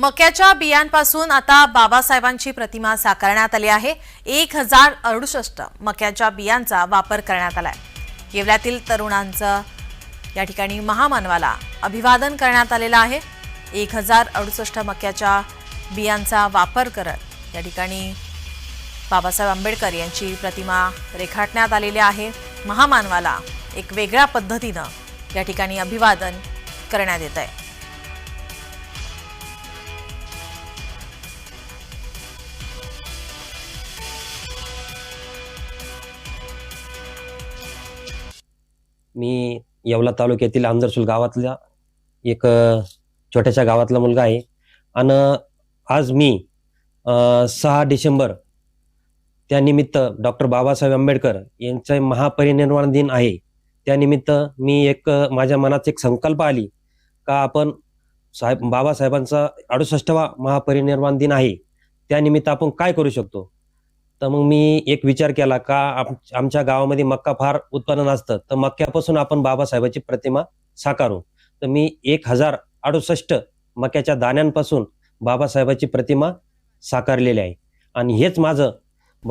मक्याच्या बियांपासून आता बाबासाहेबांची प्रतिमा साकारण्यात आली आहे. एक हजार अडुसष्ट मक्याच्या बियांचा वापर करण्यात आलाय. येवल्यातील तरुणांचं या ठिकाणी महामानवाला अभिवादन करण्यात आलेलं आहे. एक हजार अडुसष्ट मक्याच्या बियांचा वापर करत या ठिकाणी बाबासाहेब आंबेडकर यांची प्रतिमा रेखाटण्यात आलेली आहे. महामानवाला एक वेगळ्या पद्धतीनं या ठिकाणी अभिवादन करण्यात येत आहे मी येवला तालुक्यातील आंजरसूल गावातल्या एक छोट्याशा गावातला मुलगा आहे. आणि आज मी सहा डिसेंबर त्यानिमित्त डॉक्टर बाबासाहेब आंबेडकर यांचा महापरिनिर्वाण दिन आहे. त्यानिमित्त मी एक माझ्या मनात एक संकल्प आली का आपण साहेब बाबासाहेबांचा अडुसष्टवा महापरिनिर्वाण दिन आहे. त्यानिमित्त आपण काय करू शकतो? तर मग मी एक विचार केला का आम- आमच्या गावामध्ये मक्का फार उत्पन्न असतं तर मक्क्यापासून आपण बाबासाहेबाची प्रतिमा साकारू. तर मी एक हजार अडुसष्ट मक्याच्या दाण्यांपासून बाबासाहेबाची प्रतिमा साकारलेली आहे. आणि हेच माझं